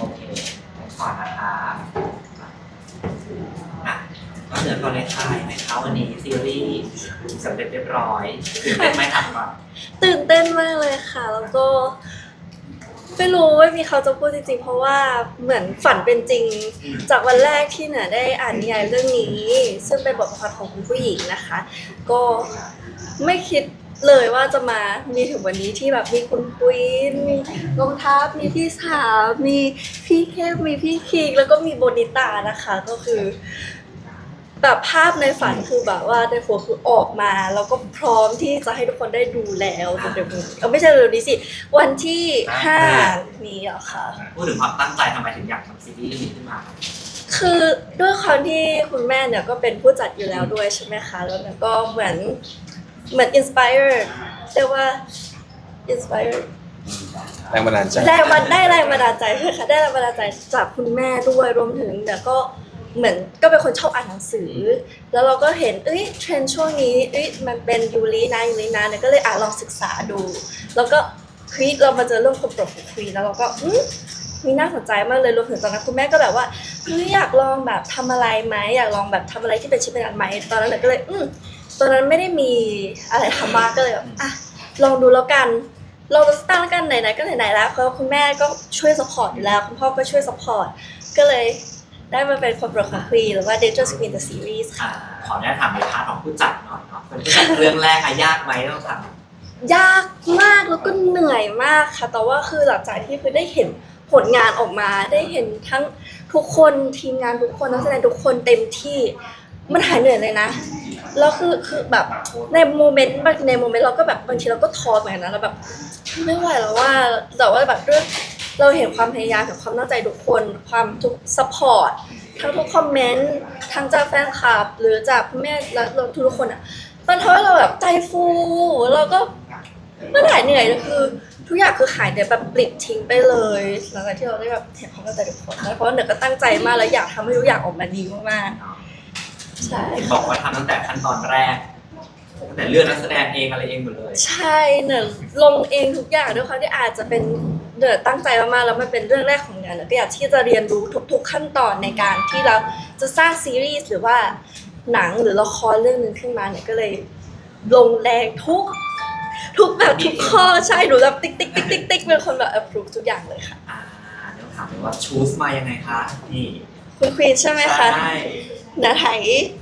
โอเคขอนะคะอะก็เหนือก่อนเลยค่ะในเช้าวันนี้ซีรีส์สำเร็จเรียบร้อยตื่นเต้นไหมถามก่อนตื่นเต้นมากเลยค่ะ แล้วก็ไม่รู้ว่ามีเขาจะพูดจริงๆ เพราะว่าเหมือนฝันเป็นจริง จากวันแรกที่เหนือได้อ่านนิยายเรื่องนี้ ซึ่งเป็นบทประพันธ์ของคุณผู้หญิงนะคะ ก็ไม่คิด เลยว่าจะมามีถึงวันนี้ที่แบบมีคุณควีนมีรองทัพมีพี่สาวมีพี่เข้มมีพี่คิงแล้วก็มีโบนิตานะคะ ก็คือ แบบภาพในฝันคือแบบว่าในหัวคือออกมา แล้วก็พร้อมที่จะให้ทุกคนได้ดูแล้วเร็วๆนี้เออไม่ใช่เร็วๆนี้สิ วันที่ห้านี้เหรอคะพูดถึงความตั้งใจทำไมถึงอยากทำซีรีส์เรื่องนี้ขึ้นมาครับคือด้วยความที่คุณแม่เนี่ยก็เป็นผู้จัดอยู่แล้วด้วยใช่ไหมคะ แล้วเนี่ยก็เหมือน เหมือนอินสปายเรียกว่าอินสปายแรงบันดาลใจแรงมันได้แรงบันดาลใจใช่ค่ะได้แรงบันดาลใจจากคุณแม่ด้วยรวมถึงเนี่ยก็เหมือนก็เป็นคนชอบอ่านหนังสือ แล้วเราก็เห็นเอ้ยเทรนด์ช่วงนี้เอ้ยมันเป็นยูรินะยูรินะเนี่ยก็เลยอ่านลองศึกษาดู แล้วก็คลิกเรามาเจอเรื่องคนโปรดของควีนแล้วเราก็อืมมีน่าสนใจมากเลยรวมถึงตอนนั้นคุณแม่ก็แบบว่าเฮ้ยอยากลองแบบทำอะไรไหมอยากลองแบบทำอะไรที่เป็นชิ้นเป็นอันไหมตอนนั้นเลยก็เลยอืม ตอนนั้นไม่ได้มีอะไรทำมากก็เลยแบบอะลองดูแล้วกันเราจะตั้งแล้วกันไหนๆก็ไหนๆแล้วเพราะคุณแม่ก็ช่วยสปอร์ตอยู่แล้วคุณพ่อก็ช่วยสปอร์ตก็เลยได้มาเป็นคนโปรดของควีนหรือว่า Dangerous Queen the Series ค่ะอ่าขออนุญาตถามในพาร์ทของผู้จัดหน่อยเนาะเป็นผู้จัดเรื่องแรกอะยากไหมต้องถามยากมากแล้วก็เหนื่อยมากค่ะ แต่ว่าคือหลังจากที่คือได้เห็นผลงานออกมา ได้เห็นทั้งทุกคนทีมงานทุกคนนักแสดงทุกคนเต็มที่ มันหายเหนื่อยเลยนะ แล้วคือคือแบบในโมเมนต์บางในโมเมนต์เราก็แบบบางทีเราก็ท้อเหมือนกันนะเราแบบไม่ไหวแล้วว่าแต่ว่าแบบเรื่องเราเห็นความพยายามเห็นความตั้งใจทุกคนความทุกซัพพอร์ตทั้งทุกคอมเมนต์ทั้งจากแฟนคลับ หรือจากแม่และเราทุกคนอะมันทำให้เราแบบใจฟูเราก็มันหายเหนื่อยเลยคือ ทุกอย่างคือหายเหนื่อยแบบปลิดทิ้งไปเลยหลังจากที่เราได้แบบเห็นความตั้งใจทุกคนแล้วเพราะเหนือก็ตั้งใจมากแล้วอยากทำให้ทุกอย่างออกมาดีมากๆ เห็นบอกว่าทำตั้งแต่ขั้นตอนแรกตั้งแต่เลือกนักแสดงเองอะไรเองหมดเลย ใช่เหนือลงเองทุกอย่างด้วยความที่อาจจะเป็นเหนือตั้งใจมากๆแล้วมันเป็นเรื่องแรกของงานเหนือก็อยากที่จะเรียนรู้ทุก ๆ ขั้นตอนในการที่เราจะสร้างซีรีส์หรือว่าหนังหรือละครเรื่องหนึ่งขึ้นมาเนี่ยก็เลย ลงแรงทุก ทุกแบบทุกข้อใช่หนูแบบติ๊กติ๊กติ๊กติ๊กติ๊กเป็นคนแบบ approve ทุกอย่างเลยค่ะอ่าเดี๋ยวถามเลยว่าชูสมายังไงคะนี่คุณควีนใช่ไหมคะ ใช่ห นาไถ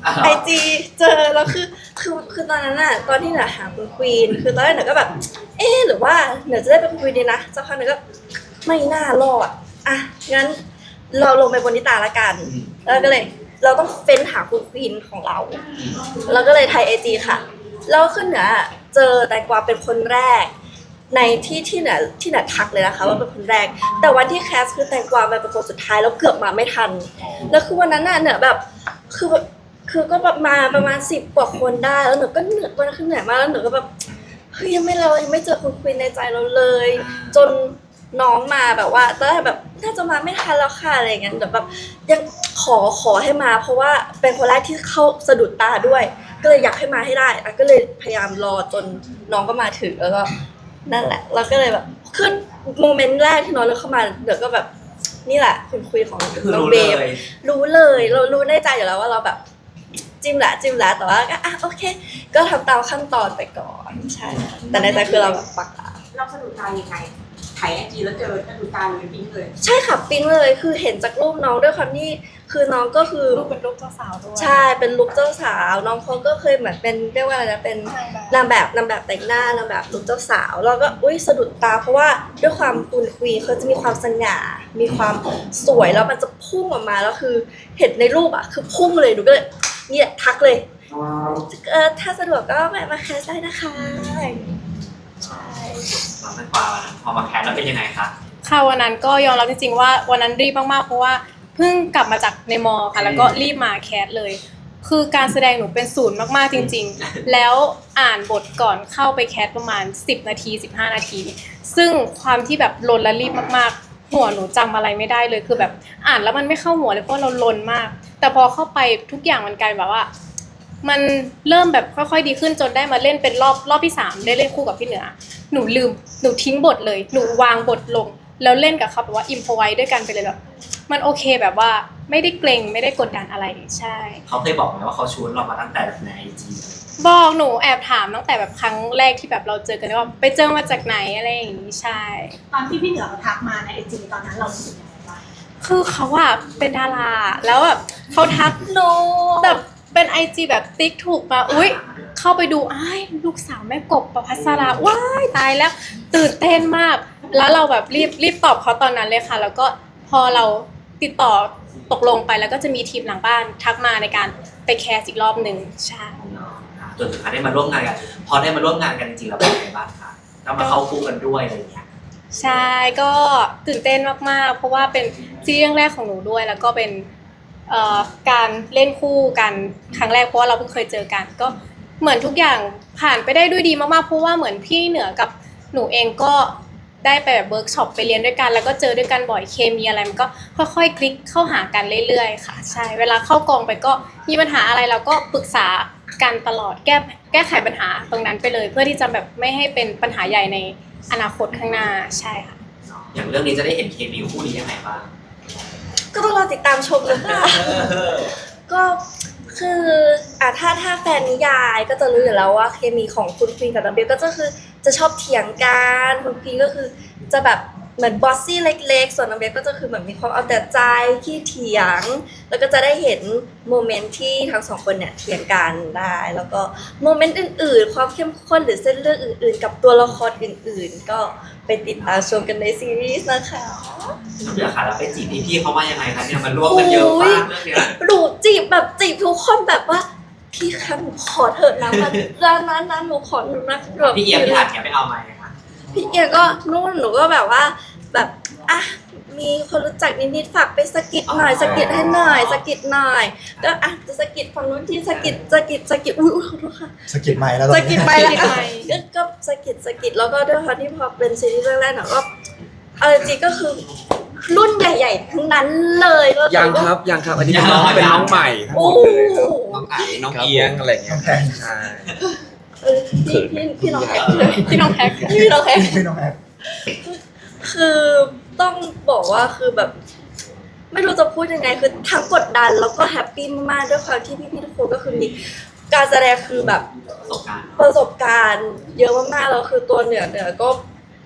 อ่าไอจีเจอแล้วคือคือคือตอนนั้นอะตอนที่หนาหาคุณควีนคือตอนแรกหนาก็แบบ เอ๊ะหรือว่าหนาจะได้เป็นคุณควีนดีนะสักพักหนึงก็ไม่น่ารอดอะงั้นเราลงไปบนนิตาละกันอืมแล้วก็เลยเราต้องเฟ้นหาคุณควีนของเราแล้วก็เลยไทยไอจีค่ะ แล้วขึ้นเหนือเจอแตงกวาเป็นคนแรก ในที่ที่เหนือที่เหนือทักเลยนะคะ ว่าเป็นคนแรก แต่วันที่แคสคือแตงกวามาเป็นคนสุดท้ายแล้วเกือบมาไม่ทัน แล้วคือวันนั้นน่ะเหนือแบบคือแบบคือก็แบบมาประมาณสิบกว่าคนได้ แล้วหนูก็เหนื่อยวันนั้นคือเหนื่อยมากแล้วหนูก็แบบเฮ้ยยังไม่เรายังไม่เจอคุณควีนในใจเราเลย จนน้องมาแบบว่าตอนแรกแบบน่าจะมาไม่ทันแล้วค่ะอะไรอย่างเงี้ยแต่แบบยังขอขอให้มา เพราะว่าเป็นคนแรกที่เข้าสะดุดตาด้วย ก็เลยอยากให้มาให้ได้อะก็เลยพยายามรอจนน้องก็มาถึงแล้วก็ นั่นแหละ เราก็เลยแบบขึ้นโมเมนต์แรกที่น้องเลือกเข้ามาเดี๋ยวก็แบบนี่แหละคุณคุยของก็คือน้องรู้เบเลฟยรู้เลย เรารู้ในใจอยู่แล้วว่าเราแบบจิ้มแหละจิ้มแหละแต่ว่าก็อะโอเค ก็ทำตามขั้นตอนไปก่อนใช่ แต่ในใจคือเราแบบปักหลักเราสะดุดตายังไง ถ่ายไอจีแล้วเจอสะดุดตาเลยปิ๊งเลย ใช่ค่ะปิ๊งเลยคือเห็นจากรูปน้องด้วยความที่คือน้องก็คือลูกเป็นลูกเจ้าสาวด้วย ใช่เป็นลุคเจ้าสาว น้องเขาก็เคยเหมือนเป็นเรียกว่าอะไรนะเป็นนางแบบนางแบบนางแบบแต่งหน้านางแบบลุคเจ้าสาวแล้วก็อุ้ยสะดุดตาเพราะว่าด้วยความคุณควีนเขาจะมีความสง่า มีความสวยแล้วมันจะพุ่งออกมาแล้วคือ เห็นในรูปอะคือพุ่งเลยหนูก็เลยเนี่ยทักเลยเออถ้าสะดวกก็แวะมาแคสได้นะคะใช่ น้องแตงกวาวันนั้นพอมาแคสแล้วเป็นยังไงคะค่ะวันนั้นก็ยอมรับจริงๆว่าวันนั้นรีบมากๆเพราะว่าเพิ่งกลับมาจากในมอค่ะแล้วก็รีบมาแคสเลย คือการแสดงหนูเป็นศูนย์มากๆจริง ๆ แล้วอ่านบทก่อนเข้าไปแคสประมาณ 10 นาที 15 นาที ซึ่งความที่แบบลนและรีบมากๆ หัวหนูจำอะไรไม่ได้เลยคือแบบอ่านแล้วมันไม่เข้าหัวเลยเพราะเราลนมาก แต่พอเข้าไปทุกอย่างมันกลายแบบว่า มันเริ่มแบบค่อยๆดีขึ้นจนได้มาเล่นเป็นรอบรอบที่สามได้เล่นคู่กับพี่เหนือ หนูลืมหนูทิ้งบทเลย หนูวางบทลง แล้วเล่นกับเขาแบบว่าอิมพอไว้ด้วยกันไปเลยแบบมันโอเคแบบว่าไม่ได้เกรงไม่ได้กดดันอะไรใช่ เขาเคยบอกไหมว่าเขาชวนเรามาตั้งแต่ในไอจีบอกหนูแอบถามตั้งแต่แบบครั้งแรกที่แบบเราเจอกันว่าไปเจอมาจากไหนอะไรอย่างนี้ใช่ ตอนที่พี่เหนือเขาทักมาในไอจีตอนนั้นเรารู้สึกยังไงบ้างคือเขาอะเป็นดารา แล้วแบบเขาทักโนแบบ เป็นไอจีแบบติ๊กถูกมาอุ้ยเข้าไปดูอ้ายลูกสาวแม่กบประพัสราว้ายตายแล้วตื่นเต้นมาก แล้วเราแบบรีบรีบตอบเขาตอนนั้นเลยค่ะ แล้วก็พอเราติดต่อตกลงไปแล้วก็จะมีทีมหลังบ้านทักมาในการไปแคสอีกรอบหนึ่งใช่ จนสุดท้ายได้มาร่วมงานกัน พอได้มาร่วมงานกันจริงๆแล้วเป็นยังไงบ้างคะแล้วมาเข้าคู่กันด้วยอะไรอย่างเงี้ย ใช่ก็ตื่นเต้นมากๆ เพราะว่าเป็นซีรีส์เรื่องแรกของหนูด้วย แล้วก็เป็นเอ่อ การเล่นคู่กันครั้งแรกเพราะว่าเราเพิ่งเคยเจอกัน ก็เหมือนทุกอย่างผ่านไปได้ด้วยดีมากๆเพราะว่าเหมือนพี่เหนือกับหนูเองก็ได้ไปแบบเวิร์กช็อปไปเรียนด้วยกัน แล้วก็เจอด้วยกันบ่อยเคมีอะไรมันก็ค่อยๆคลิกเข้าหากันเรื่อยๆ ค่ะ ใช่เวลาเข้ากองไปก็มีปัญหาอะไรเราก็ปรึกษากันตลอดแก้แก้ไขปัญหาตรงนั้นไปเลย เพื่อที่จะแบบไม่ให้เป็นปัญหาใหญ่ในอนาคตข้างหน้าใช่ค่ะอย่างเรื่องนี้จะได้เห็นเคมีคู่นี้ยังไงบ้าง ก็ต้องรอติดตามชมเลยค่ะก็คืออะถ้าถ้าแฟนนิยายก็จะรู้อยู่แล้วว่าเคมีของคุณควีนกับน้องเบลก็จะคือจะชอบเถียงกันคุณควีนก็คือจะแบบ เหมือนบอสซี่เล็ก ๆ ส่วนน้องเบลก็จะคือเหมือนมีความเอาแต่ใจขี้เถียง แล้วก็จะได้เห็นโมเมนต์ที่ทั้งสองคนเนี่ยเถียงกันได้ แล้วก็โมเมนต์อื่นๆ ความเข้มข้นหรือเส้นเรื่องอื่น ๆ กับตัวละครอื่นๆ ก็ไปติดตามชมกันในซีรีส์นะคะเดี๋ยวค่ะเราไปจีบพี่ๆเขาว่ายังไงคะเนี่ยมันร่วมกันเยอะมากเรื่องเนี้ยหนูจีบแบบจีบทุกคนแบบว่าพี่คะหนูขอเถอะนะมันร้านนั้นนะหนูขอหนูนะแบบพี่เอียงพี่หัดแกไปเอาไหมคะ พี่เอียก็นู่นหนูก็แบบว่า แบบอะมีคนรู้จักนิดๆฝากไปสะกิดหน่อยสะกิดให้หน่อยสะกิดหน่อยก็อะจะสะกิดฝั่งนู้นที่สะกิดสะกิดสะกิดอุ้ยอุ๊ยขอโทษค่ะ สะกิดใหม่แล้วตอนสะนี้กิดไปแล้วสะกิดไปก็ก็สะกิดสะกิดแล้วก็ด้วยความที่พอเป็นซีรีส์เรื่องแรกหนูก็เอาจริงๆก็คือรุ่นใหญ่ๆทั้งนั้นเลยก็ยังครับยังครับอันนี้เป็นน้องเป็นน้องใหม่ทั้งหโอ้มดเลยครับโหน้องไอน้องเอียงอะไรอย่างเงี้ยใช่ เออพี่พี่พี่น้องแพ็คเลยพี่น้องแพ็คพี่น้องแพ็คพี่น้องแอปคือต้องบอกว่าคือแบบ ไม่รู้จะพูดยังไงคือทั้งกดดันแล้วก็แฮปปี้มากๆด้วยความที่พี่ๆทุกคนก็คือมีการแสดงคือแบบประสบการณ์ประสบการณ์ เยอะมากๆแล้วคือตัวเหนือเหนือก็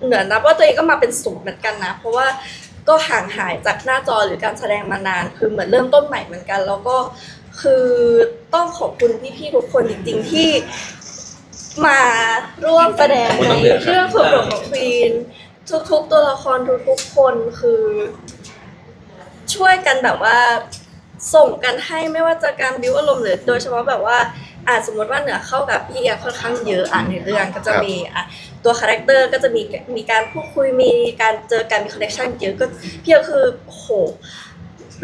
เหนือนับว่าตัวเองก็มาเป็นศูนย์เหมือนกันนะ เพราะว่าก็ห่างหายจากหน้าจอหรือการแสดงมานาน คือเหมือนเริ่มต้นใหม่เหมือนกัน แล้วก็คือต้องขอบคุณพี่ๆทุกคนจริง ๆ ที่ มาร่วมแสดงในเรื่องของดของควีนทุกๆ ตัวละครทุกๆคนคือ ช่วยกันแบบว่าส่งกันให้ไม่ว่าจะการบิวอารมณ์หรือโดยเฉพาะแบบว่าอ่าสมมติว่าเหนือเข้ากับพี่เอียค่อนข้างเยอะอ่านในเรื่องก็จะมีอะตัวคาแรคเตอร์ก็จะมีมีการพูดคุยมีการเจอกันมีคอนเนคชั่นเยอะก็พี่เอียคือโห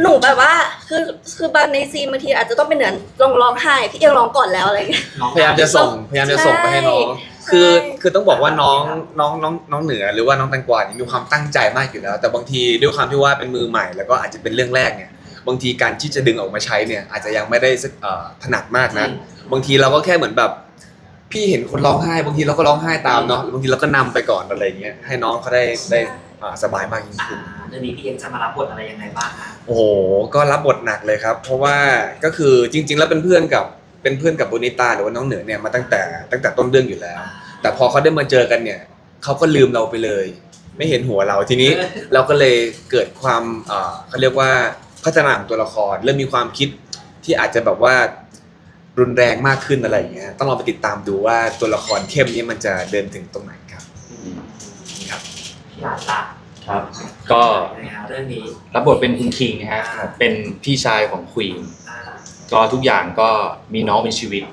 หนูแบบว่าคือคือบางในซีนบางทีอาจจะต้องเป็นเหนือร้องร้องไห้พี่เอียร้องก่อนแล้วอะไรอย่างเงี้ยน้องพยายามจะส่งพยายามจะส่งไปให้น้องใช่คือใช่คือต้องบอกว่าน้องน้องน้องน้องเหนือหรือว่าน้องแตงกวาเนี่ยมีความตั้งใจมากอยู่แล้ว แต่บางทีด้วยความที่ว่าเป็นมือใหม่ แล้วก็อาจจะเป็นเรื่องแรกเนี่ยบางทีการที่จะดึงออกมาใช้เนี่ยอาจจะยังไม่ได้เอ่อถนัดมากนะบางทีเราก็แค่เหมือนแบบ พี่เห็นคนร้องไห้บางทีเราก็ร้องไห้ตามเนาะบางทีเราก็นำไปก่อนอะไรอย่างเงี้ยให้น้องเขาได้ได้อ่าสบายมากยิ่งอ่าขึ้น เรื่องนี้พี่เอียงจะมารับบทอะไรยังไงบ้างคะ โอ้โหก็รับบทหนักเลยครับ เพราะว่าก็คือจริง ๆ แล้วเป็นเพื่อนกับเป็นเพื่อนกับโบนิตาหรือว่าน้องเหนือเนี่ยมาตั้งแต่ตั้งแต่ต้นเรื่องอยู่แล้ว แต่พอเขาได้มาเจอกันเนี่ยเขาก็ลืมเราไปเลย ไม่เห็นหัวเราทีนี้เราก็เลยเกิดความเอ่อเขาเรียกว่าพัฒนาของตัวละครเริ่มมีความคิดที่อาจจะแบบว่ารุนแรงมากขึ้นอะไรอย่างเงี้ยต้องลองไปติดตามดูว่าตัวละครเข้มนี้มันจะเดินถึงตรงไหนครับครับพี่หลานล่ะ ครับก็ยังไงคะเรื่องนี้รับบทเป็นคุณคิงนะฮะครับเป็นพี่ชายของควีนอ่าก็ทุกอย่างก็มีน้องเป็นชีวิต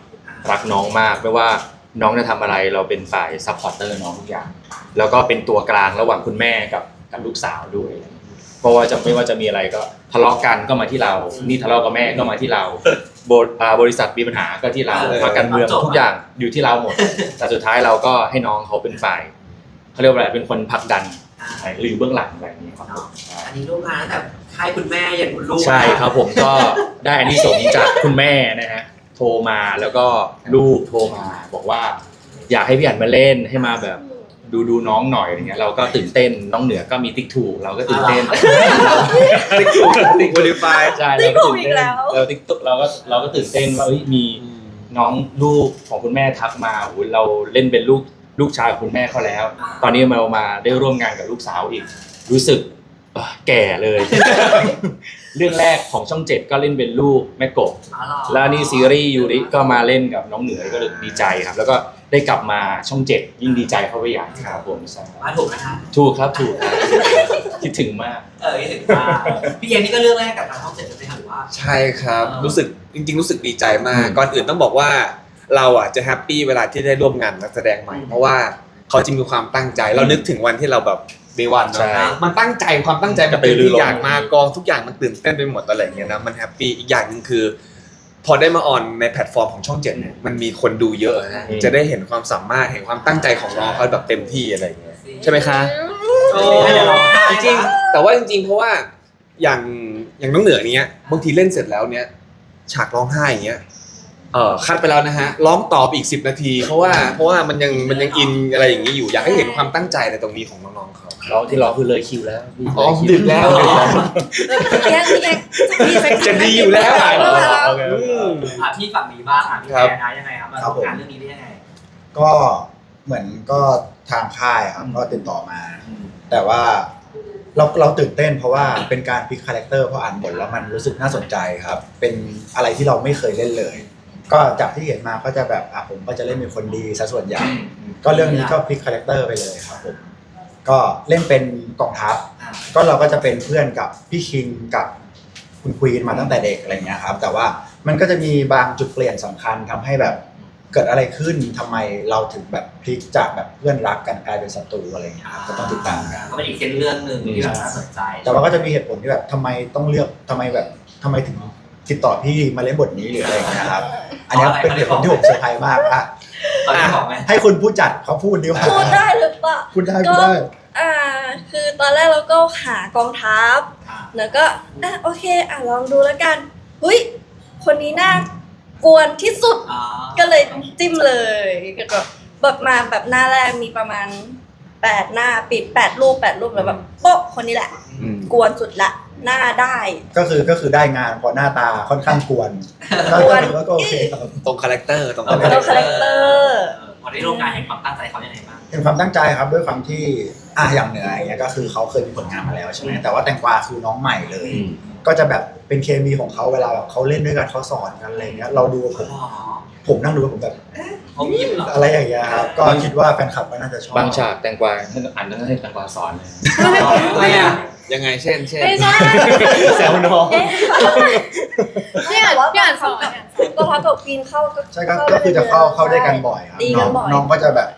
รักน้องมากไม่ว่าน้องจะทำอะไรเราเป็นฝ่ายซัพพอร์เตอร์น้องทุกอย่าง แล้วก็เป็นตัวกลางระหว่างคุณแม่กับกับลูกสาวด้วย เพราะว่าจะไม่ว่าจะมีอะไรก็ทะเลาะกันก็มาที่เรา นี่ทะเลาะกับแม่ก็มาที่เราบริอ่าบริษัทมีปัญหาก็ที่เราเออมาการเมืองทุกอย่างอยู่ที่เราหมด แต่สุดท้ายเราก็ให้น้องเขาเป็นฝ่ายเขาเรียกว่าอะไรเป็นคนผลักดัน อ่าหรืออยู่เบื้องหลังอะไรอย่างนี้ครับผมใช่อันนี้ลูกงานตั้งแต่ค่ายคุณแม่ยันคุณลูกใช่ครับผมก็ได้อันนี้ส่งส์จากคุณแม่นะฮะโทรมาแล้วก็ลูกโทรมา บอกว่า อยากให้พี่อันมาเล่นให้มาแบบดูดูน้องหน่อยอย่างเงี้ยเราก็ตื่นเต้นน้องเหนือก็มีติ๊กถูกเราก็ตื่นเต้น ติ๊กถูกติ๊กโมดิฟายใช่ติ๊เรากถูก็กตื่นอีกเต้นแล้วเราติ๊กเราก็เราก็ตื่นเต้นว่าเอ้ยมีน้องลูกของคุณแม่ทักมาโอ้โหเราเล่นเป็นลูก ลูกชายของคุณแม่เขาแล้ว ตอนนี้เรามาได้ร่วมงานกับลูกสาวอีก รู้สึกเอ่อแก่เลย เรื่องแรกของช่องเจ็ดก็เล่นเป็นลูกแม่กบอ๋อเหรอแล้วนี่ซีรีส์ยูริก็มาเล่นกับน้องเหนือก็เลยดีใจครับ แล้วก็ได้กลับมาช่องเจ็ดยิ่งดีใจเข้าไปใหญ่ครับผมใช่มาถูกนะคะถูกครับถูกครับคิดถึงมาก เออถึงว่าพี่เอ็มนี่ก็เรื่องแรกกับทางช่องเจ็ดเลยไหมคะหรือว่า ใช่ครับอ่ารู้รู้สึกจริง ๆ รู้สึกดีใจมาก อืม ก่อนอื่นต้องบอกว่า เราอะจะแฮปปี้เวลาที่ได้ร่วมงานนักแสดงใหม่ เพราะว่าเขาจะมีความตั้งใจ เรานึกถึงวันที่เราแบบเดวันเนาะใช่มันตั้งใจความตั้งใจมันกระตืเป็นอรือร้นที่อยากมากองทุกอย่างมันตื่นเต้นไปหมดอะไรอย่างเงี้ยนะมันแฮปปี้อีกอย่างหนึ่งคือ พอได้มาออนในแพลตฟอร์มของช่องเจ็ดเนี่ยมันมีคนดูเยอะฮะจะได้เห็นความสามารถเห็นความตั้งใจของน้องเขาแบบเต็มที่อะไรอย่างเงี้ยใช่ไหมคะโอ้ยเดี๋ยวร้องไห้จริงๆแต่ว่าจริง ๆ เพราะว่าอย่างอย่างน้องเหนือเนี้ยบางทีเล่นเสร็จแล้วเนี้ยฉากร้องไห้อย่างเงี้ย เออคัดไปแล้วนะฮะร้องตอบอีก 10 นาที เพราะว่าเพราะว่ามันยังมันยังอินอะไรอย่างนี้อยู่อยากให้เห็นความตั้งใจในตรงนี้ของน้องๆเขาเราที่เราคือเลยคิวแล้วอ๋อดึกแล้วเรียกเรียกพี่สักจะดีอยู่แล้วอะเออโอเคอืม อะพี่ฝั่งนี้บ้างอะพี่ครับ แอนนะยังไงครับมาครับร่วมผมงานเรื่องนี้ได้ยังไง ก็เหมือนก็ทางค่ายครับก็ติดต่อมา แต่ว่าเราเราตื่นเต้นเพราะว่าเป็นการพลิกคาแรคเตอร์เพราะอ่านบทแล้วมันรู้สึกน่าสนใจครับ เป็นอะไรที่เราไม่เคยเล่นเลย ก็จากที่เห็นมาก็จะแบบอะผมก็จะเล่นเป็นคนดีซะส่วนใหญ่ ก็เรื่องนี้ก็พลิกคาแรคเตอร์ไปเลยครับผมก็เล่นเป็นกองทัพ อ่าก็เราก็จะเป็นเพื่อนกับพี่คิงกับคุณควีนมาตั้งแต่เด็กอะไรเงี้ยครับ แต่ว่ามันก็จะมีบางจุดเปลี่ยนสำคัญทำให้แบบเกิดอะไรขึ้นทำไมเราถึงแบบพลิกจากแบบเพื่อนรักกันกลายเป็นศัตรูอะไรเงี้ยครับก็ต้องติดตามกัน ก็เป็นอีกเส้นเรื่องหนึ่งที่แบบน่าสนใจแต่ว่าก็จะมีเหตุผลที่แบบทำไมต้องเลือกทำไมแบบทำไมถึงติดต่อพี่มาเล่นบทนี้หรืออะไรอย่างเงี้ยครับ อันเนี้ยเป็นเหตุผลที่ผมเซอร์ไพรส์มากอะตอนนี้บอกไหมให้คุณผู้จัดเขาพูดดีกว่าพูดได้หรือเปล่าพูดได้พูดได้อ่า คือตอนแรกเราก็หากองทัพอ่าแล้วก็อะโอเคอะลองดูแล้วกันหุยคนนี้น่ากวนที่สุดอ๋อก็เลยจิ้มเลยก็แบบแบบมาแบบหน้าแรกมีประมาณแปดหน้าปิดแปดรูปแปดรูปแล้วแบบโป๊ะคนนี้แหละอืมกวนสุดละ หน้าได้ ก็คือก็คือได้งานเพราะหน้าตาค่อนข้างกวนก็กวน ถือว่าก็โอเคครับ ตรงคาแรคเตอร์ตรงเออคาแรเราคเตอร์คาแรคเตอร์พอได้ร่วมงานเห็นความตั้งใจเขายังไงบ้าง เป็นความตั้งใจครับด้วยความที่อะอย่างเหนืออย่างเงี้ยก็คือเขาเคยมีผลงานมาแล้วใช่ไหมแต่ว่าแตงกวาคือน้องใหม่เลยอืมก็จะแบบเป็นเคมีของเขาเวลาแบบเขาเล่นด้วยกันเขาสอนกันอะไรเงี้ยเราดูผมอ๋อผมนั่งดูผมแบบผมยิ้มเหรออะไรอย่างเงี้ยครับก็คิดว่าแฟนคลับก็น่าจะชอบบางฉากแตงกวาอ่านต้องให้แตงกวาสอนเลยอะไรอะ ยังไงเช่นเช่นไม่ใช่แซวน้องพี่อ่านพี่อ่านสอนอะก็ทับกับควีนเข้าก็ใช่ก็ก็คือจะเข้าเข้าด้วยกันบ่อยครับดีน้กัอนงบ่อยน้องก็จะแบบ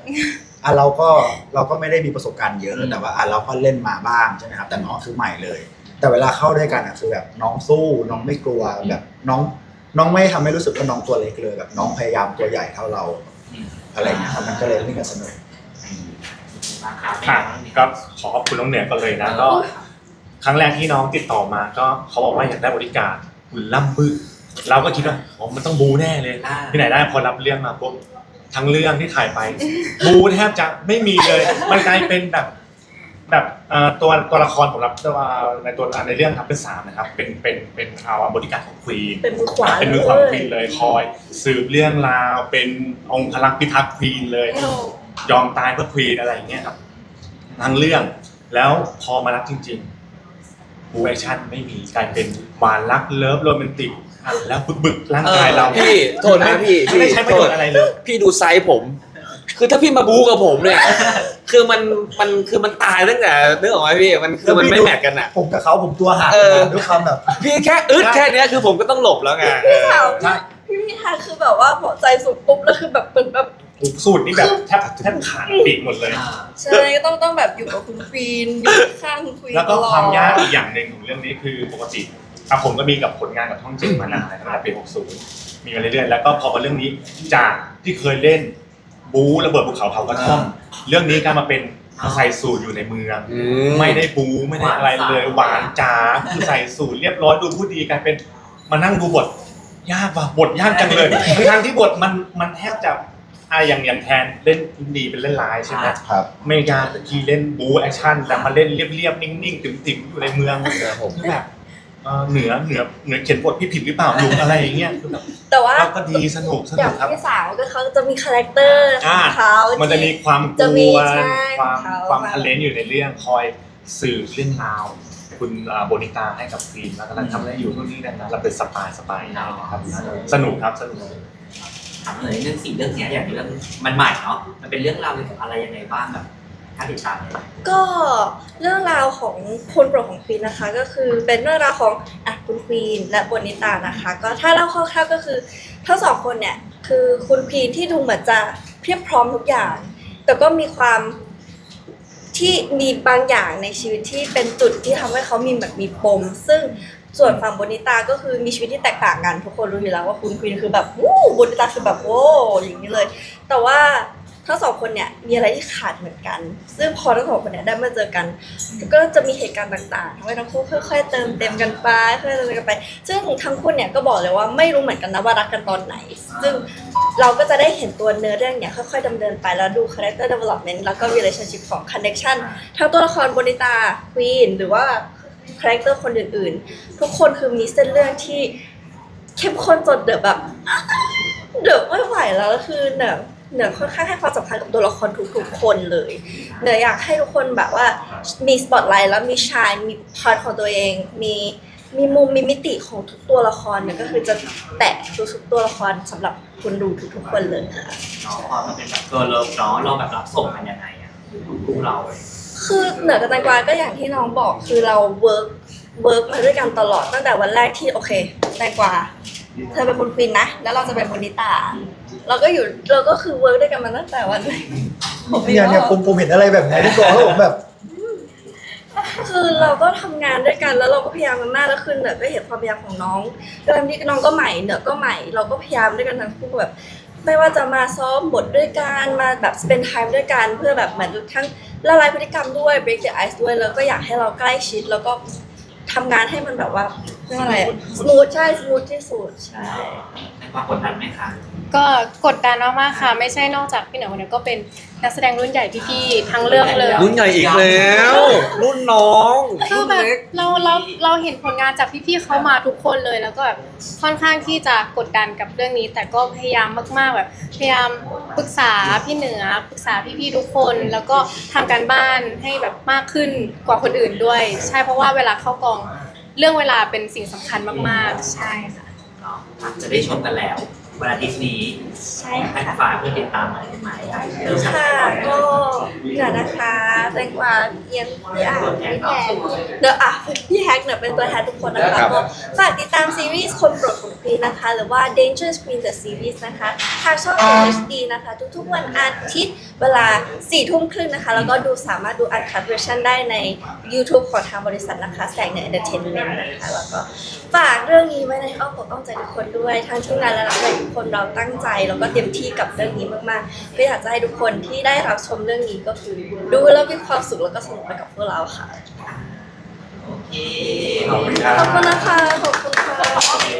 อะเราก็เราก็ไม่ได้มีประสบการณ์เยอะแต่ว่าอะเราก็เล่นมาบ้างใช่ไหมครับแต่น้องคือใหม่เลย แต่เวลาเข้าด้วยกันอะคือแบบน้องสู้น้องไม่กลัวแบบน้องน้องไม่ทำให้รู้สึกว่าน้องตัวเล็กเลยแบบน้องพยายามตัวใหญ่เท่าเราอะไรอย่างเงี้ยครับมันก็เลยเล่นกันสนุกราคาไม่ค่ะแพงก็ขอขอบคุณน้องเหนือก่อนเลยนะก็ ครั้งแรกที่น้องติดต่อมาก็เขาบอกว่าอยากได้บริการคุณล่ำบึ้เราก็คิดว่าอ๋อมันต้องบูแน่เลยอ่า ที่ไหนได้พอรับเรื่องมาปุ๊บทั้งเรื่องที่ถ่ายไป บูแทบจะไม่มีเลย มันกลายเป็นแบบ แบบเอ่อตัวตัวละครผมรับตัวในตัวในเรื่องครับเป็นสามนะครับ เป็นเป็นเป็นเอาบริการของควีน เป็นมือขวาเป็นมือขวาควีนเลยคอยสืบเรื่องราวเป็นองค์พลักษ์พิทักษ์ควีนเลย ยอมตายเพื่อควีนอะไรอย่างเงี้ยครับทั้งเรื่องแล้วพอมารับจริงๆ บูแอคชั่นไม่มีกลายเป็นหวานรักเลิฟโรแมนติกอะแล้วบึกบึกๆร่างกายเราพี่โทษนะพี่ไม่ได้ใช้ประโยชน์อะไรเลย พี่ดูไซส์ผม คือถ้าพี่มาบู๊กับผมเนี่ย คือมันมันคือมันตายตั้งแต่นึกออกไหมพี่มันคือมันไม่แมทกันอะ ผมกับเขาผมตัวหักเออ ด้วยความแบบ พี่แค่อึดแค่เนี้ยคือผมก็ต้องหลบแล้วไง พี่ถามใช่ พี่พี่ทานคือแบบว่าพอใจสุดปุ๊บแล้วคือแบบเป็นแบบ สูตรนี่แบบแทบแทบขาดปีกหมดเลยอ่าใช่ก็ต้องต้องแบบอยู่กับคุณควีนอยู่ข้างคุณควีนแล้วก็ตลอดความยากอีกอย่างหนึ่งของเรื่องนี้คือปกติอะผมก็มีกับผลงานกับท่องเจ็ดมานานตั้งแต่ปี60 มีมาเรื่อยๆแล้วก็พอมาเรื่องนี้จากที่เคยเล่นบู๊ระเบิดภูเขาเผากระท่อมเรื่องนี้กลารมาเป็นใส่สูตรอยู่ในเมืองอืมไม่ได้บู๊ไม่ได้อะไรเลย หวานจ๋าคือใส่สูตรเรียบร้อยดูผู้ดีกลายเป็นมานั่งดูบทยากว่ะบทยากจังเลยทั้งๆที่บทมันมันแทบจะ อะอย่างอย่างแทนเล่นดีเป็นเล่นร้ายใช่ไหมครับไม่ยากแต่ที่เล่นบูแอคชั่นแต่มาเล่นเรียบๆนิ่งๆติ๋มๆอยู่ในเมืองครับผม คือแบบเอ่อเหนือเหนือเหนือเขียนบทพี่ผิดหรือเปล่าลุงอะไรอย่างเงี้ยคือแบบแต่ว่าเราก็ดีสนุกสอนุย่างกครับ พี่สาวก็เขาจะมีคาแรคเตอร์ขอ่า องเขามันจะมีความกจะมีลัวใช่ความของเขาความทะเลนอยู่ในเรื่องคอยสื่อเรื่องราว คุณอ่าโบนิตาให้กับควีนแล้วกำลังทำอะไรอยู่ตรงนี้นะเราเป็นสปายสปายให้นะครับสนุกครับสนุกถามเลยเรื่องสี่เรื่องเนี้ยอย่างเรื่องมันใหม่เนาะมันเป็นเรื่องราวเกี่ยวกับอะไรยังไงบ้างแบบถ้าติดตามเลยก็เรื่องราวของคนโปรดของควีนนะคะ ก็คือเป็นเรื่องราวของอะคุณควีนและบนิตานะคะ ก็ถ้าเล่าคร่าวๆก็คือทั้งสองคนเนี่ยคือคุณควีนที่ดูเหมือนจะเพียบพร้อมทุกอย่าง แต่ก็มีความที่มีบางอย่างในชีวิตที่เป็นจุดที่ทำให้เขามีแบบมีปม ซึ่ง ส่วนฝั่งโบนิตาก็คือมีชีวิตที่แตกต่างกัน ทุกคนรู้อยู่แล้วว่าคุณควีนคือแบบวู้โบนิตาคือแบบโว้อย่างนี้เลย แต่ว่าทั้งสองคนเนี่ยมีอะไรที่ขาดเหมือนกัน ซึ่งพอทั้งสองคนเนี่ยได้มาเจอกัน ก็จะมีเหตุการณ์ต่างๆทำให้ทั้งคู่ค่อยๆเติมเต็มกันไปค่อยๆเติมกันไป ซึ่งทั้งคู่เนี่ยก็บอกเลยว่าไม่รู้เหมือนกันนะว่ารักกันตอนไหน ซึ่งเราก็จะได้เห็นตัวเนื้อเรื่องเนี่ยค่อยๆดำเนินไปแล้วดู character development แล้วก็ relationship ของ connection ทั้งตัวละครบนิตาควีนหรือว่า คาแรคเตอร์คนอื่นๆ ทุกคนคือมีเส้นเรื่องที่เข้มข้นจนเดือดแบบเดือดไม่ไหวแล้วคือเหนือเหนือค่อนข้างให้ความสำคัญกับตัวละครทุกๆคนเลยเหนืออยากให้ทุกคนแบบว่ามีสปอตไลท์แล้วมีชายมีพาร์ทของตัวเอง มีมีมุมมีมิติของทุกตัวละครเนี่ยก็คือจะแตะทุกๆตัวละครสำหรับคนดูทุกๆคนเลยค่ะเนาะพอมันเป็นแบบตัวเลิฟเนาะเราแบบรับส่งกันยังไงอะคู่เรา คือเหนือกับแตงกวาก็อย่างที่น้องบอกคือเราเวิร์กเวิร์กมาด้วยกันตลอดตั้งแต่วันแรกที่โอเคแตงกวาเธอเป็นคนควินนะ แล้วเราจะเป็นคนนิตา เราก็อยู่เราก็คือเวิร์กด้วยกันมาตั้งแต่วันแรกผมเนี่ยเนี่ยผมผมเห็นอะไรแบบนี้ที่กองแล้วผมแบบคือเราก็ทำงานด้วยกันแล้วเราก็พยายามกันมากแล้วคือเหนือก็เห็นความพยายามของน้องด้วยความที่น้องก็ใหม่เหนือก็ใหม่ เราก็พยายามด้วยกันทั้งคู่แบบ ไม่ว่าจะมาซ้อมบทด้วยกันมาแบบ spend time ด้วยกันเพื่อแบบเหมือนทั้งละลายพฤติกรรมด้วย break the ice ด้วยแล้วก็อยากให้เราใกล้ชิดแล้วก็ทำงานให้มันแบบว่าเรียกว่าอะไร smooth ใช่ smooth ที่สุดใช่ ในความกดดันไหมคะ ก็กดดันมากๆค่ะ ไม่ใช่นอกจากพี่เหนือคนเดียวก็เป็นนักแสดงรุ่นใหญ่พี่ๆทั้งเรื่องเลย รุ่นใหญ่อีกแล้ว รุ่นน้องคือรุ่นแบบเล็กเราเราเราเห็นผลงานจากพี่ๆเขามาทุกคนเลย แล้วก็แบบค่อนข้างที่จะกดดันกับเรื่องนี้ แต่ก็พยายามมากๆแบบพยายามปรึกษาพี่เหนือปรึกษาพี่ๆทุกคน แล้วก็ทำการบ้านให้แบบมากขึ้นกว่าคนอื่นด้วย ใช่เพราะว่าเวลาเข้ากองเรื่องเวลาเป็นสิ่งสำคัญมากๆ ใช่ค่ะเนาะจะได้ชมกันแล้ว วันอาทิตย์นี้ใช่ให้ค่ะ ฝากเพื่อติดตามหน่อยได้ไหมเริ่มจากค่ะไหนก่อนก็เหนือนะคะแตงกวาเอียนพี่อ่านพี่แฮกเดี๋ยวอะพี่แฮกเนี่ยเป็นตัวแทนทุกคนนะคะครับก็ฝากติดตามซีรีส์คนโปรดของควีนนะคะ หรือว่า Dangerous Queen the Series นะคะทางช่อง HD นะคะ ทุกๆวันอาทิตย์เวลา4ทุ่มครึ่งนะคะ แล้วก็ดูสามารถดูอัดคัดเวอร์ชันได้ใน YouTube ของทางบริษัทนะคะ แสงเหนือ Entertainment นะคะ แล้วก็ฝากเรื่องนี้ไว้ในอ้อมอกอ้อมใจทุกคนด้วยทั้งทีมงานและนักแสดงทุกคนเราตั้งใจแล้วก็เต็มที่กับเรื่องนี้มากๆ ก็อยากจะให้ทุกคนที่ได้รับชมเรื่องนี้ก็คือดูแล้วมีความสุขแล้วก็สนุกไปกับพวกเราค่ะโอเคขอบคุณครัขอบคุณบนะคะขอบคุณค่ะ